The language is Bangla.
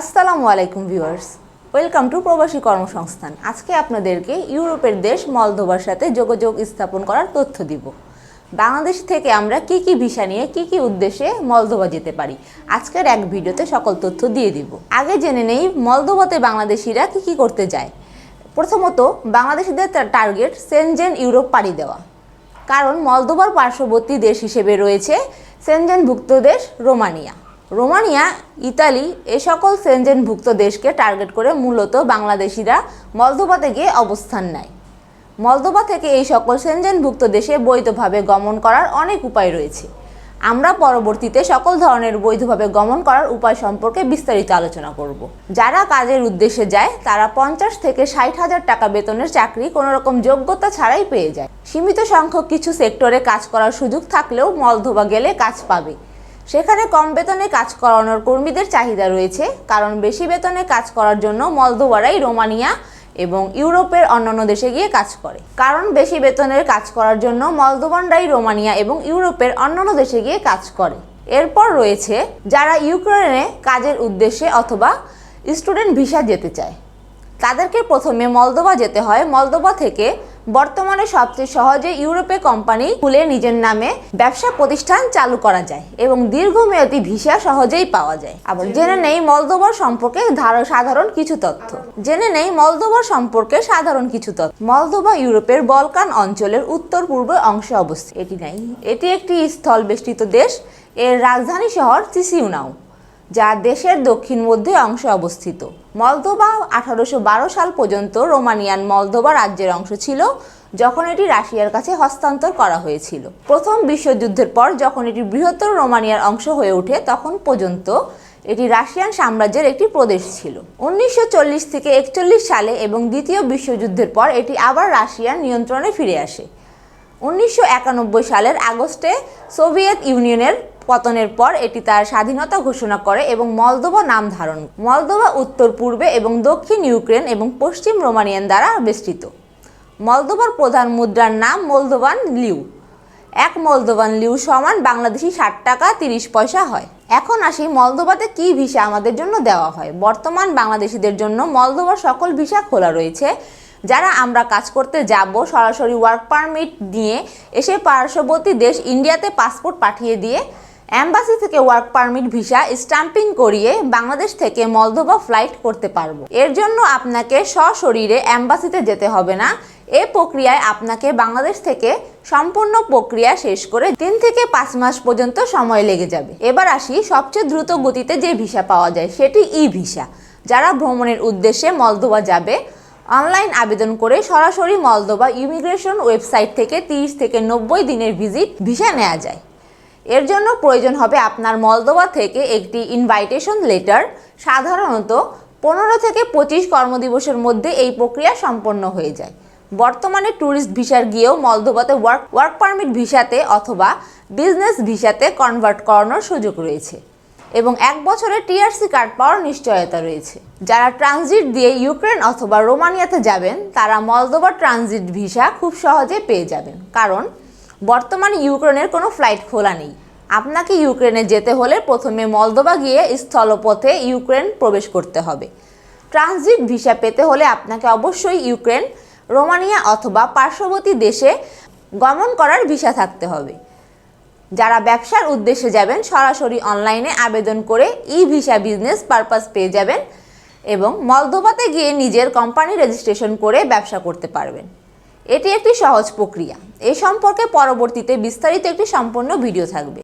আসসালামু আলাইকুম ভিউয়ার্স। ওয়েলকাম টু প্রবাসী কর্মসংস্থান। আজকে আপনাদেরকে ইউরোপের দেশ মলদোবার সাথে যোগাযোগ স্থাপন করার তথ্য দিব। বাংলাদেশ থেকে আমরা কি কি ভিসা নিয়ে কি কি উদ্দেশ্যে মলদোবা যেতে পারি, আজকের এক ভিডিওতে সকল তথ্য দিয়ে দিব। আগে জেনে নেই মলদোবাতে বাংলাদেশিরা কি কি করতে যায়। প্রথমত, বাংলাদেশিদের টার্গেট সেনজেন ইউরোপ পাড়ি দেওয়া। কারণ মলদোবার পার্শ্ববর্তী দেশ হিসেবে রয়েছে সেনজেনভুক্ত দেশ রোমানিয়া। রোমানিয়া, ইতালি এ সকল সেনজেনভুক্ত দেশকে টার্গেট করে মূলত বাংলাদেশিরা মলদোবাতে গিয়ে অবস্থান নেয়। মলদোবা থেকে এই সকল সেনজেনভুক্ত দেশে বৈধভাবে গমন করার অনেক উপায় রয়েছে। আমরা পরবর্তীতে সকল ধরনের বৈধভাবে গমন করার উপায় সম্পর্কে বিস্তারিত আলোচনা করব। যারা কাজের উদ্দেশ্যে যায়, তারা পঞ্চাশ থেকে ষাট হাজার টাকা বেতনের চাকরি কোনো রকম যোগ্যতা ছাড়াই পেয়ে যায়। সীমিত সংখ্যক কিছু সেক্টরে কাজ করার সুযোগ থাকলেও মলদোবা গেলে কাজ পাবে। সেখানে কম বেতনে কাজ করানোর কর্মীদের চাহিদা রয়েছে, কারণ বেশি বেতনে কাজ করার জন্য মলদোবারাই রোমানিয়া এবং ইউরোপের অন্যান্য দেশে গিয়ে কাজ করে। কারণ বেশি বেতনের কাজ করার জন্য মলদোবানরাই রোমানিয়া এবং ইউরোপের অন্যান্য দেশে গিয়ে কাজ করে। এরপর রয়েছে, যারা ইউক্রেনে কাজের উদ্দেশ্যে অথবা স্টুডেন্ট ভিসা যেতে চায়, তাদেরকে প্রথমে মলদোবা যেতে হয়। মলদোবা থেকে বর্তমানে সবচেয়ে সহজে ইউরোপে কোম্পানি খুলে নিজের নামে ব্যবসা প্রতিষ্ঠান চালু করা যায় এবং দীর্ঘমেয়াদী ভিসা সহজেই পাওয়া যায়। আবার জেনে নেই মলদোবার সম্পর্কে ধার- সাধারণ কিছু তথ্য। জেনে নেই মলদোবার সম্পর্কে সাধারণ কিছু তথ্য। মলদোবা ইউরোপের বলকান অঞ্চলের উত্তর পূর্ব অংশে অবস্থিত। এটি নাই। এটি একটি স্থল বেষ্টিত দেশ। এর রাজধানী শহর চিসিউনাও যা দেশের দক্ষিণ মধ্যে অংশে অবস্থিত। মলদোবা আঠারোশো বারো সাল পর্যন্ত রোমানিয়ান মলদোবা রাজ্যের অংশ ছিল, যখন এটি রাশিয়ার কাছে হস্তান্তর করা হয়েছিল। প্রথম বিশ্বযুদ্ধের পর যখন এটি বৃহত্তর রোমানিয়ার অংশ হয়ে ওঠে, তখন পর্যন্ত এটি রাশিয়ান সাম্রাজ্যের একটি প্রদেশ ছিল। উনিশশো চল্লিশ থেকে একচল্লিশ সালে এবং দ্বিতীয় বিশ্বযুদ্ধের পর এটি আবার রাশিয়ার নিয়ন্ত্রণে ফিরে আসে। উনিশশো একানব্বই সালের আগস্টে সোভিয়েত ইউনিয়নের পতনের পর এটি তার স্বাধীনতা ঘোষণা করে এবং মলদোবা নাম ধারণ করে। মলদোবা উত্তর পূর্বে এবং দক্ষিণ ইউক্রেন এবং পশ্চিম রোমানিয়ান দ্বারা বেষ্টিত। মলদোবার প্রধান মুদ্রার নাম মলদোবান লিউ। এক মলদোবান লিউ সমান বাংলাদেশি ষাট টাকা তিরিশ পয়সা হয়। এখন আসি মলদোবাতে কি ভিসা আমাদের জন্য দেওয়া হয়। বর্তমান বাংলাদেশিদের জন্য মলদোবার সকল ভিসা খোলা রয়েছে, যারা আমরা কাজ করতে যাব, সরাসরি ওয়ার্ক পারমিট নিয়ে এসে পার্শ্ববর্তী দেশ ইন্ডিয়াতে পাসপোর্ট পাঠিয়ে দিয়ে অ্যাম্বাসি থেকে ওয়ার্ক পারমিট ভিসা স্টাম্পিং করিয়ে বাংলাদেশ থেকে মলদোবা ফ্লাইট করতে পারব। এর জন্য আপনাকে সশরীরে অ্যাম্বাসিতে যেতে হবে না। এ প্রক্রিয়ায় আপনাকে বাংলাদেশ থেকে সম্পূর্ণ প্রক্রিয়া শেষ করে তিন থেকে পাঁচ মাস পর্যন্ত সময় লেগে যাবে। এবার আসি সবচেয়ে দ্রুত গতিতে যে ভিসা পাওয়া যায়, সেটি ই ভিসা যারা ভ্রমণের উদ্দেশ্যে মলদোবা যাবে অনলাইন আবেদন করে সরাসরি মলদোবা ইমিগ্রেশন ওয়েবসাইট থেকে তিরিশ থেকে নব্বই দিনের ভিজিট ভিসা নেওয়া যায়। এর জন্য প্রয়োজন হবে আপনার মলদোবা থেকে একটি ইনভাইটেশন লেটার সাধারণত পনেরো থেকে পঁচিশ কর্মদিবসের মধ্যে এই প্রক্রিয়া সম্পন্ন হয়ে যায়। বর্তমানে ট্যুরিস্ট ভিসার গিয়েও মলদোবাতে ওয়ার্ক ওয়ার্ক পারমিট ভিসাতে অথবা বিজনেস ভিসাতে কনভার্ট করানোর সুযোগ রয়েছে। এবং এক বছরের টিআরসি কার্ড পাওয়ার নিশ্চয়তা রয়েছে। যারা ট্রানজিট দিয়ে ইউক্রেন অথবা রোমানিয়াতে যাবেন, তারা মলদোবা ট্রানজিট ভিসা খুব সহজে পেয়ে যাবেন। কারণ বর্তমানে ইউক্রেনের কোনো ফ্লাইট খোলা নেই। আপনাকে ইউক্রেনে যেতে হলে প্রথমে মলদোবা গিয়ে স্থলপথে ইউক্রেন প্রবেশ করতে হবে। ট্রানজিট ভিসা পেতে হলে আপনাকে অবশ্যই ইউক্রেন, রোমানিয়া অথবা পার্শ্ববর্তী দেশে গমন করার ভিসা থাকতে হবে। যারা ব্যবসার উদ্দেশ্যে যাবেন, সরাসরি অনলাইনে আবেদন করে ই ভিসা বিজনেস পারপাস পেয়ে যাবেন এবং মলদোবাতে গিয়ে নিজের কোম্পানি রেজিস্ট্রেশন করে ব্যবসা করতে পারবেন। এটি একটি সহজ প্রক্রিয়া। এ সম্পর্কে পরবর্তীতে বিস্তারিত একটি সম্পূর্ণ ভিডিও থাকবে।